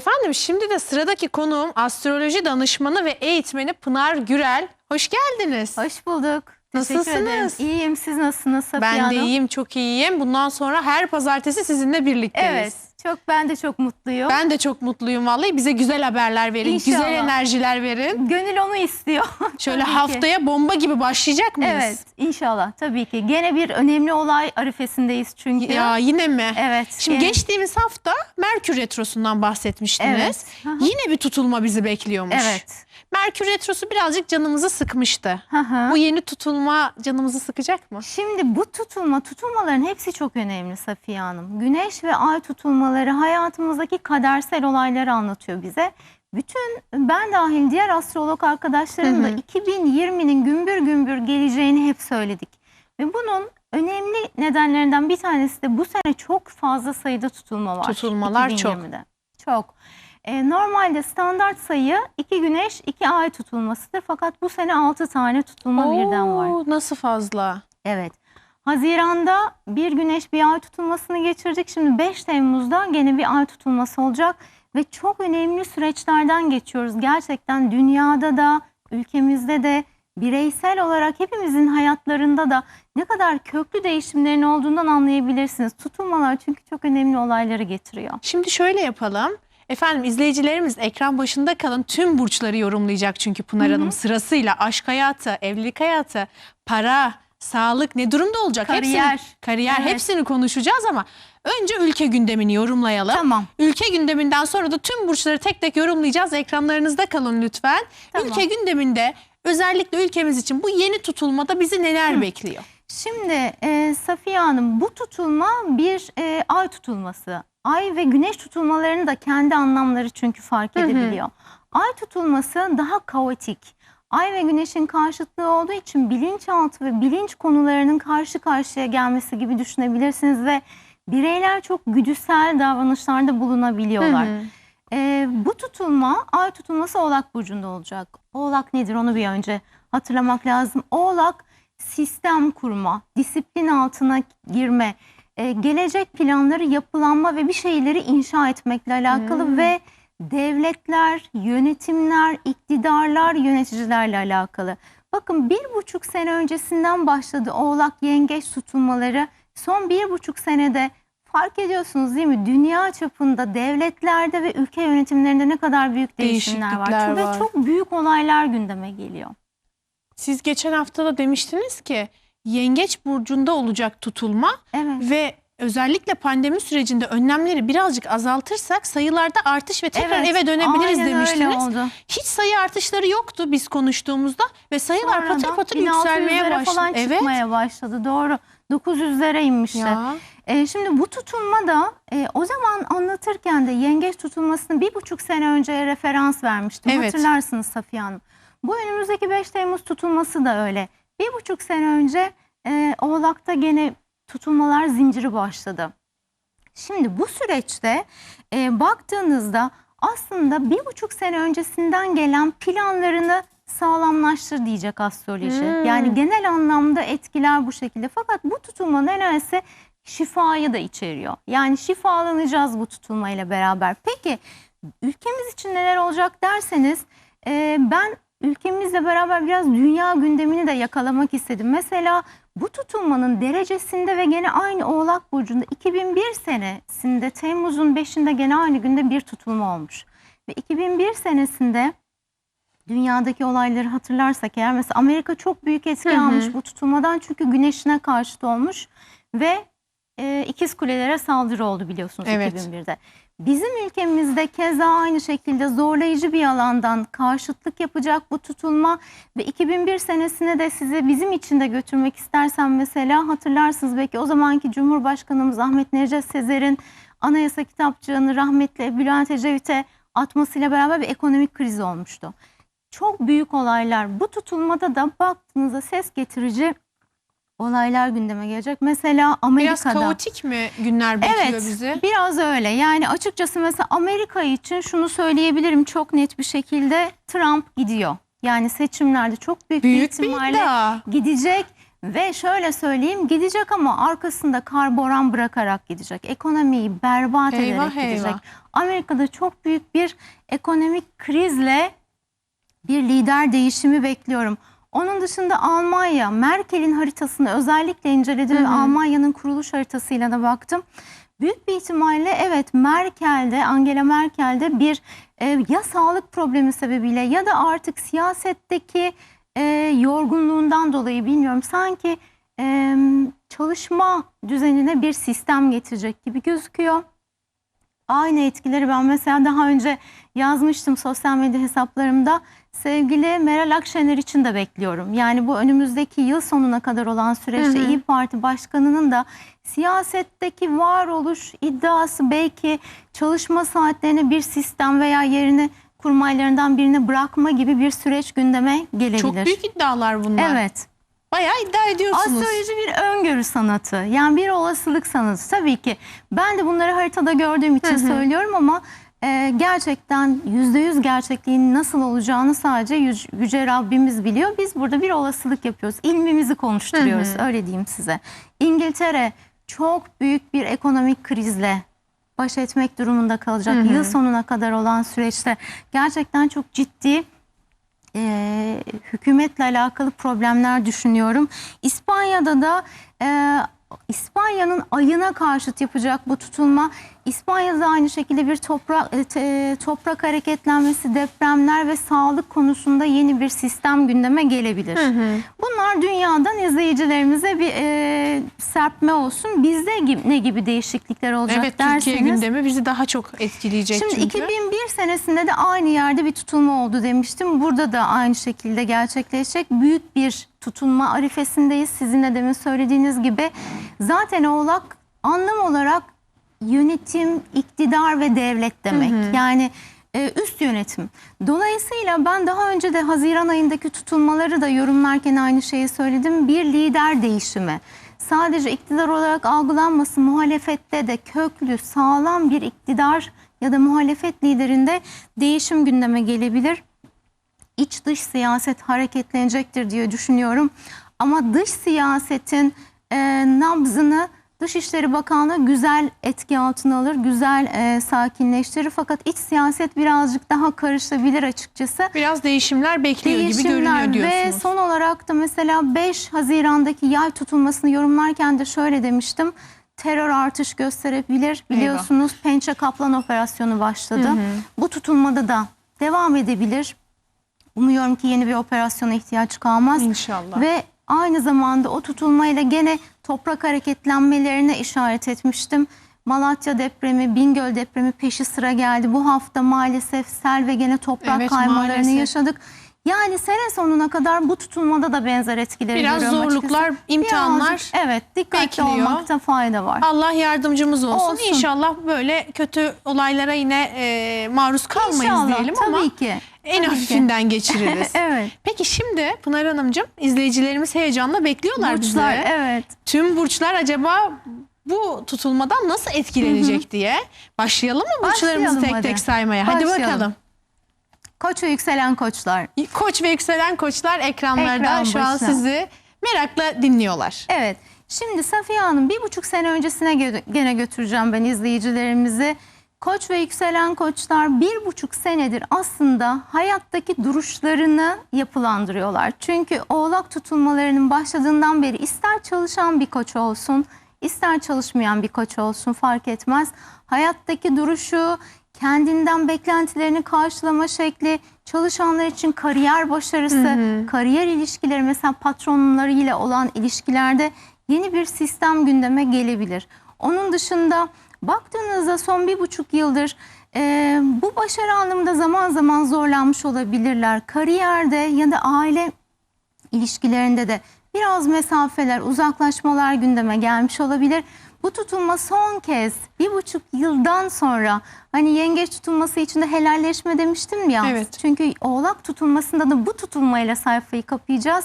Efendim şimdi de sıradaki konuğum astroloji danışmanı ve eğitmeni Pınar Gürel. Hoş geldiniz. Hoş bulduk. Nasılsınız? Teşekkür ederim. İyiyim. Siz nasılsınız Safiye ben de Hanım? iyiyim, çok iyiyim. Bundan sonra her pazartesi sizinle birlikteyiz. Evet. Çok ben de çok mutluyum. Ben de çok mutluyum vallahi. Bize güzel haberler verin, İnşallah. güzel enerjiler verin. Gönül onu istiyor. Şöyle Tabii ki. haftaya bomba gibi başlayacak mıyız? Evet. inşallah tabii ki. Gene bir önemli olay arifesindeyiz çünkü. Ya yine mi? Evet. Şimdi gene- geçtiğimiz hafta Merkür Retrosu'ndan bahsetmiştiniz. Evet. Yine bir tutulma bizi bekliyormuş. Evet. Merkür Retrosu birazcık canımızı sıkmıştı. Hı hı. Bu yeni tutulma canımızı sıkacak mı? Şimdi bu tutulma, tutulmaların hepsi çok önemli Safiye Hanım. Güneş ve ay tutulmaları hayatımızdaki kadersel olayları anlatıyor bize. Bütün ben dahil diğer astrolog arkadaşlarım da Hı hı. 2020'nin gümbür gümbür geleceğini hep söyledik. Ve bunun önemli nedenlerinden bir tanesi de bu sene çok fazla sayıda tutulma var. Tutulmalar çok. 2020'de. Çok. E, normalde standart sayı iki güneş, iki ay tutulmasıdır. Fakat bu sene 6 tane tutulma birden var. Oo, Nasıl fazla? Evet. Haziranda bir güneş bir ay tutulmasını geçirdik. Şimdi 5 Temmuz'da gene bir ay tutulması olacak. Ve çok önemli süreçlerden geçiyoruz. Gerçekten dünyada da ülkemizde de bireysel olarak hepimizin hayatlarında da ne kadar köklü değişimlerin olduğundan anlayabilirsiniz. Tutulmalar çünkü çok önemli olayları getiriyor. Şimdi şöyle yapalım. Efendim izleyicilerimiz ekran başında kalın tüm burçları yorumlayacak çünkü Pınar Hanım sırasıyla aşk hayatı, evlilik hayatı, para, sağlık ne durumda olacak? Kariyer. Hepsini, kariyer Evet. hepsini konuşacağız ama önce ülke gündemini yorumlayalım. Tamam. Ülke gündeminden sonra da tüm burçları tek tek yorumlayacağız. Ekranlarınızda kalın lütfen. Tamam. Ülke gündeminde özellikle ülkemiz için bu yeni tutulmada bizi neler bekliyor? Şimdi e, Safiye Hanım bu tutulma bir e, ay tutulması. Ay ve güneş tutulmalarının da kendi anlamları çünkü fark Hı hı. edebiliyor. Ay tutulması daha kaotik. Ay ve güneşin karşıtlığı olduğu için bilinçaltı ve bilinç konularının karşı karşıya gelmesi gibi düşünebilirsiniz ve bireyler çok güdüsel davranışlarda bulunabiliyorlar. Hı hı. Ee, bu tutulma ay tutulması Oğlak Burcu'nda olacak. Oğlak nedir onu bir önce hatırlamak lazım. Oğlak sistem kurma, disiplin altına girme, e, gelecek planları yapılanma ve bir şeyleri inşa etmekle alakalı Hmm. ve devletler, yönetimler, iktidarlar, yöneticilerle alakalı. Bakın bir buçuk sene öncesinden başladı Oğlak Yengeç tutulmaları. Son bir buçuk senede fark ediyorsunuz değil mi? Dünya çapında devletlerde ve ülke yönetimlerinde ne kadar büyük değişimler var. Var. çok büyük olaylar gündeme geliyor. Siz geçen hafta da demiştiniz ki Yengeç burcunda olacak tutulma Evet. ve özellikle pandemi sürecinde önlemleri birazcık azaltırsak sayılarda artış ve tekrar Evet, eve dönebiliriz aynen öyle demiştiniz. oldu. Hiç sayı artışları yoktu biz konuştuğumuzda ve sayılar patır Sonradan patır 1600'lere yükselmeye başladı. falan Evet. çıkmaya başladı. Doğru. 900'lere inmişler. Ya. E, şimdi bu tutulma da e, o zaman anlatırken de yengeç tutulmasını bir buçuk sene önceye referans vermiştim. Evet. Hatırlarsınız Safiye Hanım. Bu önümüzdeki 5 Temmuz tutulması da öyle. Bir buçuk sene önce e, Oğlak'ta gene tutulmalar zinciri başladı. Şimdi bu süreçte e, baktığınızda aslında bir buçuk sene öncesinden gelen planlarını sağlamlaştır diyecek astroloji. Hmm. Yani genel anlamda etkiler bu şekilde. Fakat bu tutulmanın enerjisi şifayı da içeriyor. Yani şifalanacağız bu tutulmayla beraber. Peki ülkemiz için neler olacak derseniz e, ben ülkemizle beraber biraz dünya gündemini de yakalamak istedim. Mesela bu tutulmanın derecesinde ve gene aynı Oğlak Burcu'nda 2001 senesinde Temmuz'un 5'inde gene aynı günde bir tutulma olmuş. Ve 2001 senesinde dünyadaki olayları hatırlarsak eğer mesela Amerika çok büyük etki Hı hı. almış bu tutulmadan çünkü güneşine karşıt olmuş ve e, ikiz kulelere saldırı oldu biliyorsunuz Evet. 2001'de. Bizim ülkemizde keza aynı şekilde zorlayıcı bir alandan karşıtlık yapacak bu tutulma ve 2001 senesine de sizi bizim için de götürmek istersem mesela hatırlarsınız belki o zamanki Cumhurbaşkanımız Ahmet Necdet Sezer'in anayasa kitapçığını rahmetli Bülent Ecevit'e atmasıyla beraber bir ekonomik kriz olmuştu. Çok büyük olaylar. Bu tutulmada da baktığınızda ses getirici olaylar gündeme gelecek. Mesela Biraz Amerika'da. kaotik mi günler bekliyor Evet, bizi? biraz öyle. Yani açıkçası mesela Amerika için şunu söyleyebilirim çok net bir şekilde Trump gidiyor. Yani seçimlerde çok büyük, Büyük bir bir ihtimalle iddia. gidecek Ve şöyle söyleyeyim gidecek ama arkasında karboran bırakarak gidecek. Ekonomiyi berbat Eyvah, ederek gidecek. eyvah. Amerika'da çok büyük bir ekonomik krizle bir lider değişimi bekliyorum. Onun dışında Almanya, Merkel'in haritasını özellikle inceledim ve Almanya'nın kuruluş haritasıyla da baktım. Büyük bir ihtimalle evet Merkel'de, Angela Merkel'de bir e, ya sağlık problemi sebebiyle ya da artık siyasetteki e, yorgunluğundan dolayı bilmiyorum sanki e, çalışma düzenine bir sistem getirecek gibi gözüküyor. Aynı etkileri ben mesela daha önce yazmıştım sosyal medya hesaplarımda. Sevgili Meral Akşener için de bekliyorum. Yani bu önümüzdeki yıl sonuna kadar olan süreçte Hı hı. İyi Parti Başkanı'nın da siyasetteki varoluş iddiası belki çalışma saatlerine bir sistem veya yerini kurmaylarından birine bırakma gibi bir süreç gündeme gelebilir. Çok büyük iddialar bunlar. Evet. Bayağı iddia ediyorsunuz. Astroloji bir öngörü sanatı. Yani bir olasılık sanatı. Tabii ki ben de bunları haritada gördüğüm için söylüyorum ama e, gerçekten yüzde yüz gerçekliğin nasıl olacağını sadece yüce, Rabbimiz biliyor. Biz burada bir olasılık yapıyoruz. İlmimizi konuşturuyoruz. Öyle diyeyim size. İngiltere çok büyük bir ekonomik krizle baş etmek durumunda kalacak. Yıl sonuna kadar olan süreçte gerçekten çok ciddi e, hükümetle alakalı problemler düşünüyorum. İspanya'da da e, İspanya'nın ayına karşıt yapacak bu tutulma. İspanya'da aynı şekilde bir toprak e, toprak hareketlenmesi, depremler ve sağlık konusunda yeni bir sistem gündeme gelebilir. Bunlar dünyadan izleyicilerimize bir e, serpme olsun. Bizde ne gibi değişiklikler olacak Evet derseniz. Türkiye gündemi bizi daha çok etkileyecek Şimdi çünkü. 2001 senesinde de aynı yerde bir tutulma oldu demiştim. Burada da aynı şekilde gerçekleşecek. Büyük bir tutunma arifesindeyiz. Sizin de demin söylediğiniz gibi. Zaten oğlak anlam olarak yönetim, iktidar ve devlet demek. Yani e, üst yönetim. Dolayısıyla ben daha önce de Haziran ayındaki tutulmaları da yorumlarken aynı şeyi söyledim. Bir lider değişimi. Sadece iktidar olarak algılanmasın, muhalefette de köklü, sağlam bir iktidar ya da muhalefet liderinde değişim gündeme gelebilir. İç dış siyaset hareketlenecektir diye düşünüyorum. Ama dış siyasetin e, nabzını Dışişleri Bakanlığı güzel etki altına alır, güzel e, sakinleştirir. Fakat iç siyaset birazcık daha karışabilir açıkçası. Biraz değişimler bekliyor gibi Değişimler görünüyor diyorsunuz. ve son olarak da mesela 5 Haziran'daki yay tutulmasını yorumlarken de şöyle demiştim. Terör artış gösterebilir. Biliyorsunuz Pençe Kaplan operasyonu başladı. Bu tutulmada da devam edebilir. Umuyorum ki yeni bir operasyona ihtiyaç kalmaz. İnşallah. Ve aynı zamanda o tutulmayla gene toprak hareketlenmelerine işaret etmiştim. Malatya depremi, Bingöl depremi peşi sıra geldi. Bu hafta maalesef sel ve gene toprak Evet, kaymalarını maalesef. yaşadık. Yani sene sonuna kadar bu tutulmada da benzer etkileri Biraz görüyorum zorluklar, açıkçası. imtihanlar Birazcık, evet dikkatli bekliyor. olmakta fayda var. Allah yardımcımız olsun. Olsun. İnşallah böyle kötü olaylara yine e, maruz kalmayız İnşallah diyelim tabii ama ki. en tabii hafifinden geçiririz. Evet. Peki şimdi Pınar Hanımcığım izleyicilerimiz heyecanla bekliyorlar Burçlar bizi. evet. Tüm burçlar acaba bu tutulmadan nasıl etkilenecek diye. Başlayalım mı burçlarımızı Başlayalım tek hadi. tek saymaya? Hadi Başlayalım. bakalım. Koç ve yükselen koçlar. Koç ve yükselen koçlar ekranlarda Ekran şu an başına. sizi merakla dinliyorlar. Evet. Şimdi Safiye Hanım bir buçuk sene öncesine gö- gene götüreceğim ben izleyicilerimizi. Koç ve yükselen koçlar bir buçuk senedir aslında hayattaki duruşlarını yapılandırıyorlar. Çünkü oğlak tutulmalarının başladığından beri ister çalışan bir koç olsun, ister çalışmayan bir koç olsun fark etmez. Hayattaki duruşu, kendinden beklentilerini karşılama şekli, çalışanlar için kariyer başarısı, kariyer ilişkileri mesela patronlarıyla olan ilişkilerde yeni bir sistem gündeme gelebilir. Onun dışında baktığınızda son bir buçuk yıldır e, bu başarı anlamında zaman zaman zorlanmış olabilirler. Kariyerde ya da aile ilişkilerinde de biraz mesafeler, uzaklaşmalar gündeme gelmiş olabilir. Bu tutulma son kez bir buçuk yıldan sonra hani yengeç tutulması için de helalleşme demiştim ya. Evet. Çünkü oğlak tutulmasında da bu tutulmayla sayfayı kapayacağız.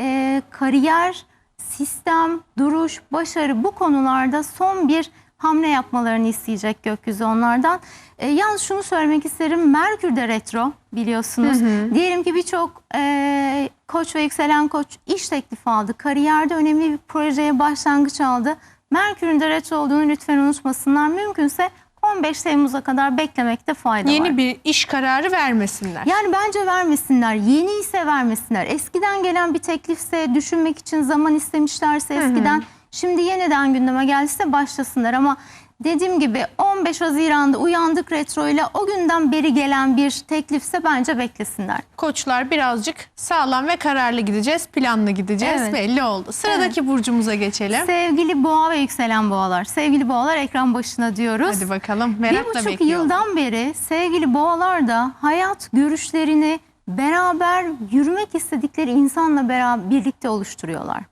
Ee, kariyer, sistem, duruş, başarı bu konularda son bir hamle yapmalarını isteyecek gökyüzü onlardan. E, yalnız şunu söylemek isterim. Merkür de retro biliyorsunuz. Diyelim ki birçok e, koç ve yükselen koç iş teklifi aldı. Kariyerde önemli bir projeye başlangıç aldı. Merkür'ün de retro olduğunu lütfen unutmasınlar. Mümkünse 15 Temmuz'a kadar beklemekte fayda var. Yeni bir iş kararı vermesinler. Yani bence vermesinler. Yeni ise vermesinler. Eskiden gelen bir teklifse, düşünmek için zaman istemişlerse eskiden, şimdi yeniden gündeme geldiyse başlasınlar. Ama dediğim gibi 15 Haziran'da uyandık retro ile o günden beri gelen bir teklifse bence beklesinler. Koçlar birazcık sağlam ve kararlı gideceğiz, planlı gideceğiz Evet. belli oldu. Sıradaki burcumuza geçelim. Sevgili boğa ve yükselen boğalar. Sevgili boğalar ekran başına diyoruz. Hadi bakalım Bir merakla buçuk bekliyorum. yıldan beri sevgili boğalar da hayat görüşlerini beraber yürümek istedikleri insanla beraber birlikte oluşturuyorlar.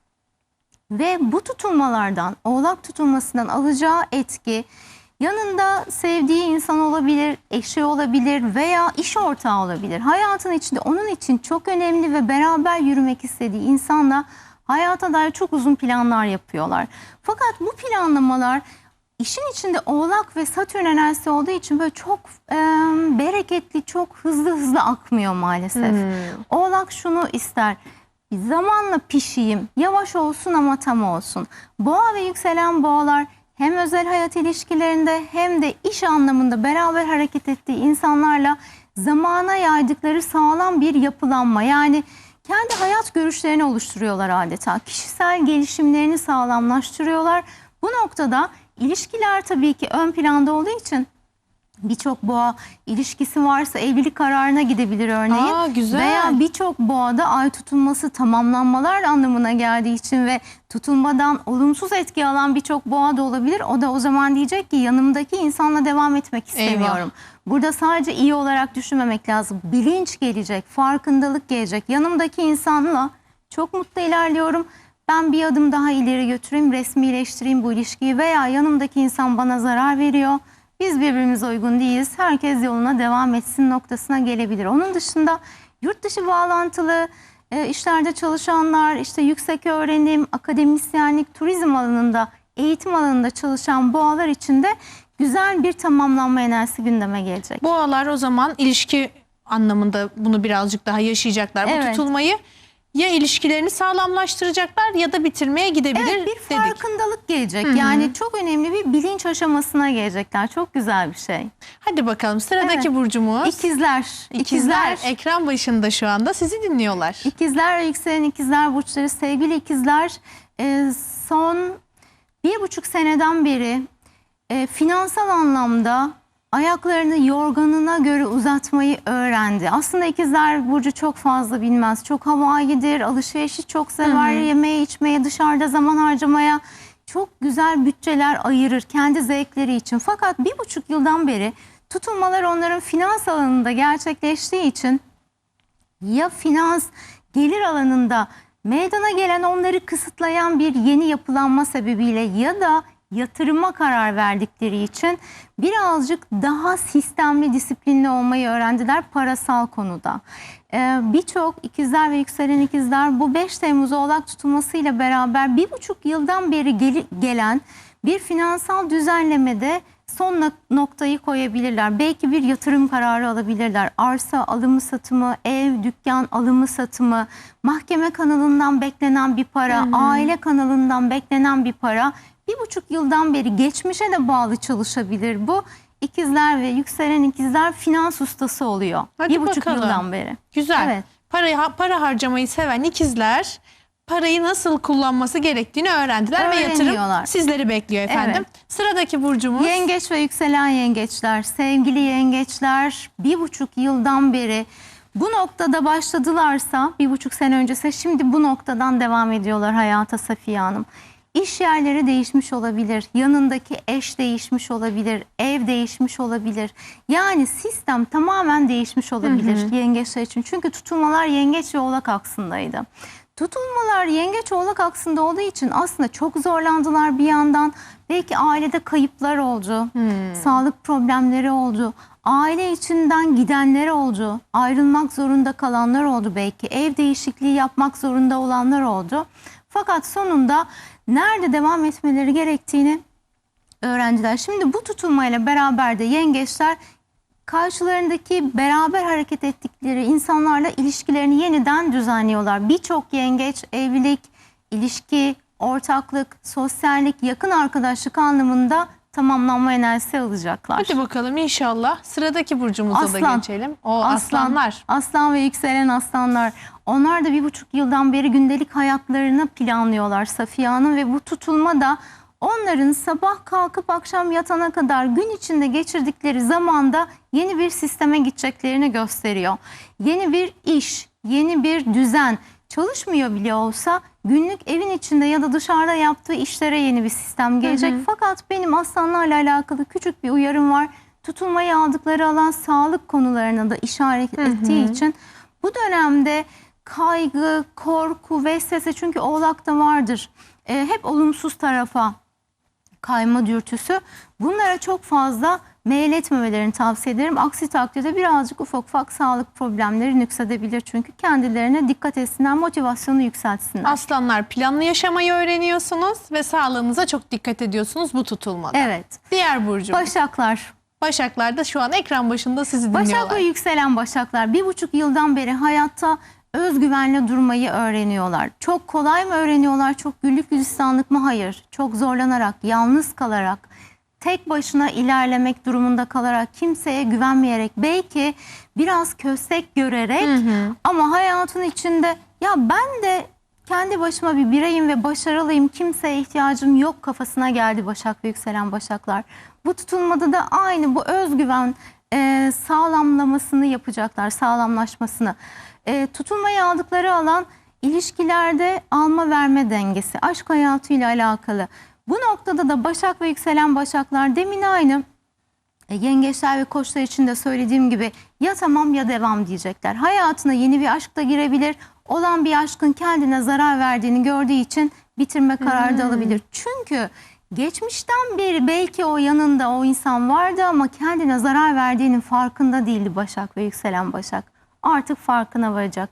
Ve bu tutulmalardan, oğlak tutulmasından alacağı etki yanında sevdiği insan olabilir, eşi olabilir veya iş ortağı olabilir. Hayatın içinde onun için çok önemli ve beraber yürümek istediği insanla hayata dair çok uzun planlar yapıyorlar. Fakat bu planlamalar işin içinde Oğlak ve Satürn enerjisi olduğu için böyle çok e, bereketli, çok hızlı hızlı akmıyor maalesef. Oğlak şunu ister. Zamanla pişeyim, yavaş olsun ama tam olsun. Boğa ve yükselen boğalar hem özel hayat ilişkilerinde hem de iş anlamında beraber hareket ettiği insanlarla zamana yaydıkları sağlam bir yapılanma. Yani kendi hayat görüşlerini oluşturuyorlar adeta. Kişisel gelişimlerini sağlamlaştırıyorlar. Bu noktada ilişkiler tabii ki ön planda olduğu için birçok boğa ilişkisi varsa evlilik kararına gidebilir örneğin. Aa, güzel. Veya birçok boğada ay tutulması tamamlanmalar anlamına geldiği için ve tutulmadan olumsuz etki alan birçok boğa da olabilir. O da o zaman diyecek ki yanımdaki insanla devam etmek istemiyorum. Burada sadece iyi olarak düşünmemek lazım. Bilinç gelecek, farkındalık gelecek. Yanımdaki insanla çok mutlu ilerliyorum. Ben bir adım daha ileri götüreyim, resmileştireyim bu ilişkiyi veya yanımdaki insan bana zarar veriyor. Biz birbirimize uygun değiliz. Herkes yoluna devam etsin noktasına gelebilir. Onun dışında yurt dışı bağlantılı e, işlerde çalışanlar, işte yüksek öğrenim, akademisyenlik, turizm alanında, eğitim alanında çalışan boğalar için de güzel bir tamamlanma enerjisi gündeme gelecek. Boğalar o zaman ilişki anlamında bunu birazcık daha yaşayacaklar. Bu Evet. tutulmayı ya ilişkilerini sağlamlaştıracaklar ya da bitirmeye gidebilir Evet bir dedik. farkındalık gelecek. Yani çok önemli bir bilinç aşamasına gelecekler. Çok güzel bir şey. Hadi bakalım sıradaki Evet. burcumuz. İkizler. İkizler ekran başında şu anda sizi dinliyorlar. İkizler yükselen ikizler burçları sevgili ikizler e, son bir buçuk seneden beri e, finansal anlamda ayaklarını yorganına göre uzatmayı öğrendi. Aslında ikizler burcu çok fazla bilmez. Çok havaidir, alışverişi çok sever, yemeğe içmeye, dışarıda zaman harcamaya çok güzel bütçeler ayırır kendi zevkleri için. Fakat bir buçuk yıldan beri tutulmalar onların finans alanında gerçekleştiği için ya finans gelir alanında meydana gelen onları kısıtlayan bir yeni yapılanma sebebiyle ya da yatırıma karar verdikleri için birazcık daha sistemli, disiplinli olmayı öğrendiler parasal konuda. Ee, Birçok ikizler ve yükselen ikizler bu 5 Temmuz oğlak tutulmasıyla beraber bir buçuk yıldan beri gelen bir finansal düzenlemede son nok- noktayı koyabilirler. Belki bir yatırım kararı alabilirler. Arsa alımı satımı, ev, dükkan alımı satımı, mahkeme kanalından beklenen bir para, aile kanalından beklenen bir para. Bir buçuk yıldan beri geçmişe de bağlı çalışabilir bu. İkizler ve yükselen ikizler finans ustası oluyor. Hadi bir buçuk bakalım. yıldan beri. Güzel. Evet. Para, para harcamayı seven ikizler parayı nasıl kullanması gerektiğini öğrendiler ve yatırım Öğreniyorlar. sizleri bekliyor efendim. Sıradaki burcumuz Yengeç ve yükselen yengeçler, sevgili yengeçler bir buçuk yıldan beri bu noktada başladılarsa bir buçuk sene öncesi şimdi bu noktadan devam ediyorlar hayata Safiye Hanım. İş yerleri değişmiş olabilir, yanındaki eş değişmiş olabilir, ev değişmiş olabilir. Yani sistem tamamen değişmiş olabilir yengeçler için. Çünkü tutulmalar yengeç ve oğlak aksındaydı. Tutulmalar yengeç oğlak aksında olduğu için aslında çok zorlandılar bir yandan. Belki ailede kayıplar oldu, sağlık problemleri oldu, aile içinden gidenler oldu, ayrılmak zorunda kalanlar oldu belki, ev değişikliği yapmak zorunda olanlar oldu. Fakat sonunda nerede devam etmeleri gerektiğini öğrenciler. Şimdi bu tutulmayla beraber de yengeçler karşılarındaki beraber hareket ettikleri insanlarla ilişkilerini yeniden düzenliyorlar. Birçok yengeç evlilik, ilişki, ortaklık, sosyallik, yakın arkadaşlık anlamında tamamlanma enerjisi alacaklar. Hadi bakalım inşallah. Sıradaki burcumuza da Aslan. geçelim. O aslanlar. Aslan ve yükselen aslanlar. Onlar da bir buçuk yıldan beri gündelik hayatlarını planlıyorlar Safiye Hanım ve bu tutulma da onların sabah kalkıp akşam yatana kadar gün içinde geçirdikleri zamanda yeni bir sisteme gideceklerini gösteriyor. Yeni bir iş, yeni bir düzen çalışmıyor bile olsa günlük evin içinde ya da dışarıda yaptığı işlere yeni bir sistem gelecek. Fakat benim aslanlarla alakalı küçük bir uyarım var. Tutulmayı aldıkları alan sağlık konularına da işaret ettiği için bu dönemde kaygı, korku, vesvese çünkü oğlakta vardır. Ee, hep olumsuz tarafa kayma dürtüsü. Bunlara çok fazla meyletmemelerini tavsiye ederim. Aksi takdirde birazcık ufak ufak sağlık problemleri nüksedebilir. Çünkü kendilerine dikkat etsinler, motivasyonu yükseltsinler. Aslanlar planlı yaşamayı öğreniyorsunuz ve sağlığınıza çok dikkat ediyorsunuz bu tutulmada. Evet. Diğer burcu. Başaklar. Başaklar da şu an ekran başında sizi Başak dinliyorlar. ve yükselen başaklar bir buçuk yıldan beri hayatta özgüvenle durmayı öğreniyorlar. Çok kolay mı öğreniyorlar? Çok güllük gülistanlık mı? Hayır. Çok zorlanarak, yalnız kalarak, tek başına ilerlemek durumunda kalarak, kimseye güvenmeyerek, belki biraz köstek görerek ama hayatın içinde ya ben de kendi başıma bir bireyim ve başarılıyım, kimseye ihtiyacım yok kafasına geldi Başak ve yükselen Başaklar. Bu tutulmada da aynı bu özgüven e, sağlamlamasını yapacaklar, sağlamlaşmasını. E, tutulmayı aldıkları alan ilişkilerde alma verme dengesi, aşk hayatıyla alakalı. Bu noktada da Başak ve yükselen Başaklar demin aynı e, yengeçler ve koçlar için de söylediğim gibi ya tamam ya devam diyecekler. Hayatına yeni bir aşk da girebilir. Olan bir aşkın kendine zarar verdiğini gördüğü için bitirme kararı da alabilir. Çünkü geçmişten beri belki o yanında o insan vardı ama kendine zarar verdiğinin farkında değildi Başak ve yükselen Başak. Artık farkına varacak.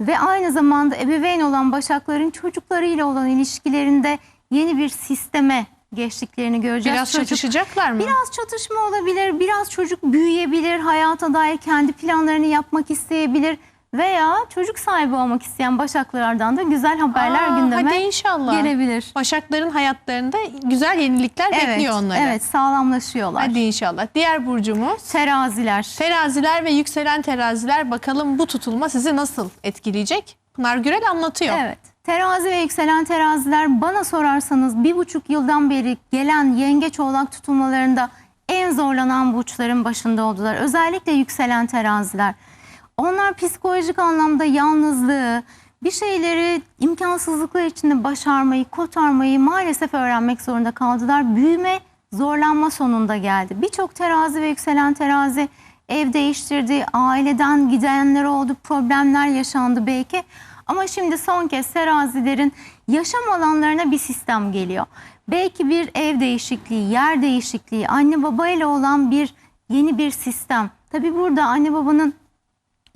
Ve aynı zamanda ebeveyn olan Başakların çocuklarıyla olan ilişkilerinde yeni bir sisteme geçtiklerini göreceğiz. Biraz Çocuk- çatışacaklar mı? Biraz çatışma olabilir, biraz çocuk büyüyebilir, hayata dair kendi planlarını yapmak isteyebilir veya çocuk sahibi olmak isteyen başaklardan da güzel haberler Aa, gündeme Hadi inşallah. gelebilir. Başakların hayatlarında güzel yenilikler bekliyor onları. evet sağlamlaşıyorlar. Hadi inşallah. Diğer burcumuz Teraziler. teraziler ve yükselen teraziler. Bakalım bu tutulma sizi nasıl etkileyecek? Pınar Gürel anlatıyor. Evet. Terazi ve yükselen teraziler bana sorarsanız bir buçuk yıldan beri gelen yengeç oğlak tutulmalarında en zorlanan burçların başında oldular. Özellikle yükselen teraziler. Onlar psikolojik anlamda yalnızlığı, bir şeyleri imkansızlıklar içinde başarmayı, kotarmayı maalesef öğrenmek zorunda kaldılar. Büyüme zorlanma sonunda geldi. Birçok terazi ve yükselen terazi ev değiştirdi, aileden gidenler oldu, problemler yaşandı belki. Ama şimdi son kez terazilerin yaşam alanlarına bir sistem geliyor. Belki bir ev değişikliği, yer değişikliği, anne babayla olan bir yeni bir sistem. Tabii burada anne babanın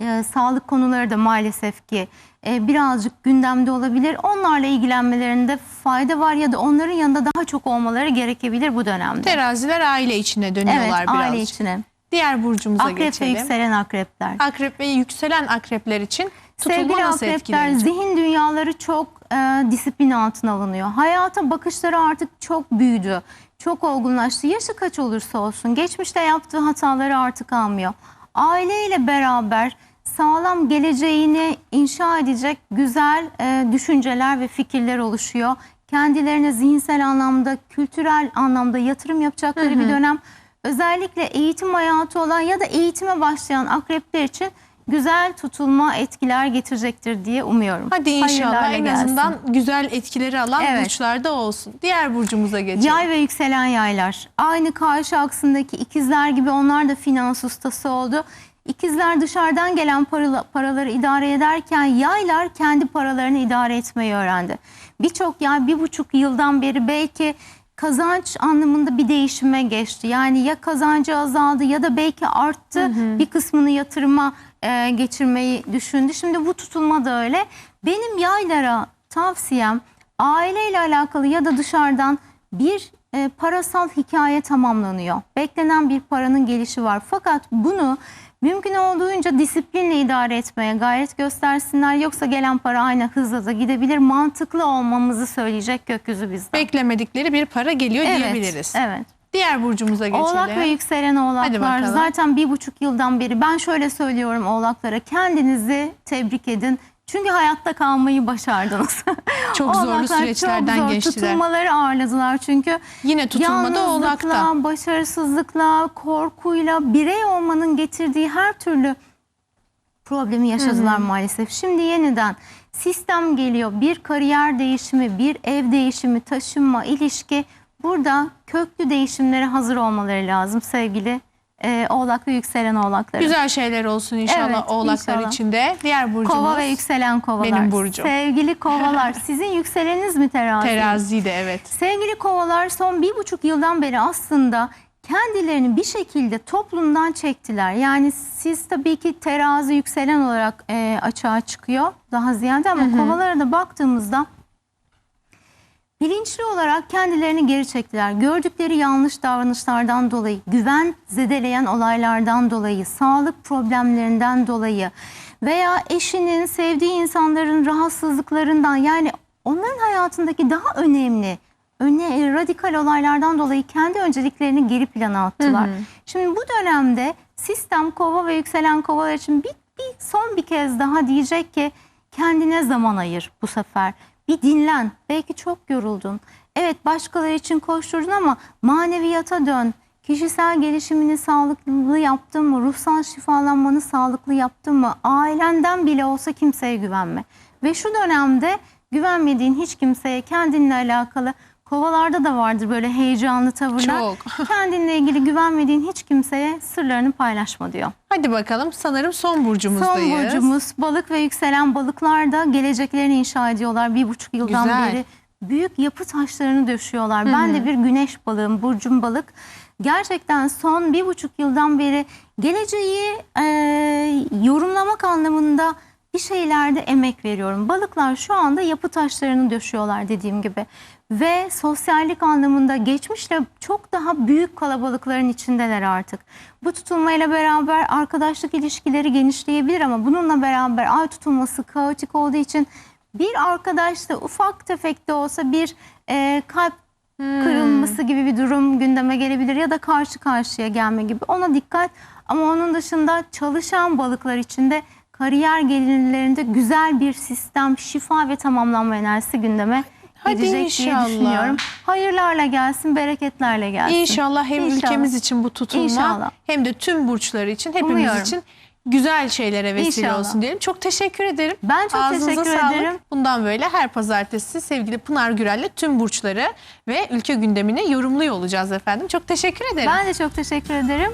e, sağlık konuları da maalesef ki e, birazcık gündemde olabilir. Onlarla ilgilenmelerinde fayda var ya da onların yanında daha çok olmaları gerekebilir bu dönemde. Teraziler aile içine dönüyorlar evet, birazcık. aile içine. Diğer burcumuza Akrep ve geçelim. yükselen akrepler. Akrep ve yükselen akrepler için tutulma Sevgili nasıl akrepler zihin dünyaları çok e, disiplin altına alınıyor. Hayata bakışları artık çok büyüdü. Çok olgunlaştı. Yaşı kaç olursa olsun geçmişte yaptığı hataları artık almıyor. Aileyle beraber sağlam geleceğini inşa edecek güzel e, düşünceler ve fikirler oluşuyor. Kendilerine zihinsel anlamda, kültürel anlamda yatırım yapacakları bir dönem. Özellikle eğitim hayatı olan ya da eğitime başlayan akrepler için güzel tutulma etkiler getirecektir diye umuyorum. Hadi inşallah en gelsin. azından güzel etkileri alan Evet. burçlarda olsun. Diğer burcumuza geçelim. Yay ve yükselen yaylar. Aynı karşı aksındaki ikizler gibi onlar da finans ustası oldu. İkizler dışarıdan gelen paralı- paraları idare ederken yaylar kendi paralarını idare etmeyi öğrendi. Birçok yay bir buçuk yıldan beri belki kazanç anlamında bir değişime geçti. Yani ya kazancı azaldı ya da belki arttı. Bir kısmını yatırıma e, geçirmeyi düşündü. Şimdi bu tutulma da öyle. Benim yaylara tavsiyem aileyle alakalı ya da dışarıdan bir e, parasal hikaye tamamlanıyor. Beklenen bir paranın gelişi var. Fakat bunu mümkün olduğunca disiplinle idare etmeye gayret göstersinler. Yoksa gelen para aynı hızla da gidebilir. Mantıklı olmamızı söyleyecek gökyüzü bizden. Beklemedikleri bir para geliyor evet, diyebiliriz. Evet. Diğer burcumuza geçelim. Oğlak ve yükselen oğlaklar zaten bir buçuk yıldan beri ben şöyle söylüyorum oğlaklara kendinizi tebrik edin. Çünkü hayatta kalmayı başardınız. Çok zorlu Oğlaklar süreçlerden çok zor. geçtiler. Tutulmaları ağırladılar çünkü. Yine tutulmada oğlakta. Başarısızlıkla, korkuyla, birey olmanın getirdiği her türlü problemi yaşadılar maalesef. Şimdi yeniden sistem geliyor. Bir kariyer değişimi, bir ev değişimi, taşınma, ilişki. Burada köklü değişimlere hazır olmaları lazım sevgili e, oğlak ve yükselen oğlakların. Güzel şeyler olsun inşallah Evet, oğlaklar inşallah. içinde. Diğer burcumuz Kova ve yükselen kovalar. Benim burcum. Sevgili kovalar sizin yükseleniniz mi terazi? terazi de evet. Sevgili kovalar son bir buçuk yıldan beri aslında kendilerini bir şekilde toplumdan çektiler. Yani siz tabii ki terazi yükselen olarak e, açığa çıkıyor daha ziyade ama kovalara da baktığımızda bilinçli olarak kendilerini geri çektiler. Gördükleri yanlış davranışlardan dolayı, güven zedeleyen olaylardan dolayı, sağlık problemlerinden dolayı veya eşinin, sevdiği insanların rahatsızlıklarından yani onların hayatındaki daha önemli, öne, radikal olaylardan dolayı kendi önceliklerini geri plana attılar. Şimdi bu dönemde sistem kova ve yükselen kovalar için bir, bir son bir kez daha diyecek ki kendine zaman ayır bu sefer. Bir dinlen. Belki çok yoruldun. Evet başkaları için koşturdun ama maneviyata dön. Kişisel gelişimini sağlıklı yaptın mı? Ruhsal şifalanmanı sağlıklı yaptın mı? Ailenden bile olsa kimseye güvenme. Ve şu dönemde güvenmediğin hiç kimseye kendinle alakalı kovalarda da vardır böyle heyecanlı tavırlar. Çok. Kendinle ilgili güvenmediğin hiç kimseye sırlarını paylaşma diyor. Hadi bakalım sanırım son burcumuzdayız. Son burcumuz balık ve yükselen balıklar da geleceklerini inşa ediyorlar. Bir buçuk yıldan Güzel. beri büyük yapı taşlarını döşüyorlar. Ben de bir güneş balığım, burcum balık. Gerçekten son bir buçuk yıldan beri geleceği e, yorumlamak anlamında bir şeylerde emek veriyorum. Balıklar şu anda yapı taşlarını döşüyorlar dediğim gibi. Ve sosyallik anlamında geçmişle çok daha büyük kalabalıkların içindeler artık. Bu tutulmayla beraber arkadaşlık ilişkileri genişleyebilir ama bununla beraber ay tutulması kaotik olduğu için bir arkadaşla ufak tefek de olsa bir e, kalp kırılması gibi bir durum gündeme gelebilir ya da karşı karşıya gelme gibi ona dikkat ama onun dışında çalışan balıklar için de kariyer gelirlerinde güzel bir sistem, şifa ve tamamlanma enerjisi gündeme Hadi diye inşallah. düşünüyorum. Hayırlarla gelsin, bereketlerle gelsin. İnşallah hem İnşallah. ülkemiz için bu tutulma İnşallah. hem de tüm burçlar için hepimiz Umuyorum. için güzel şeylere vesile İnşallah. olsun diyelim. Çok teşekkür ederim. Ben çok Ağzınıza teşekkür sağlık. ederim. Bundan böyle her pazartesi sevgili Pınar Gürel'le tüm burçları ve ülke gündemini yorumluyor olacağız efendim. Çok teşekkür ederim. Ben de çok teşekkür ederim.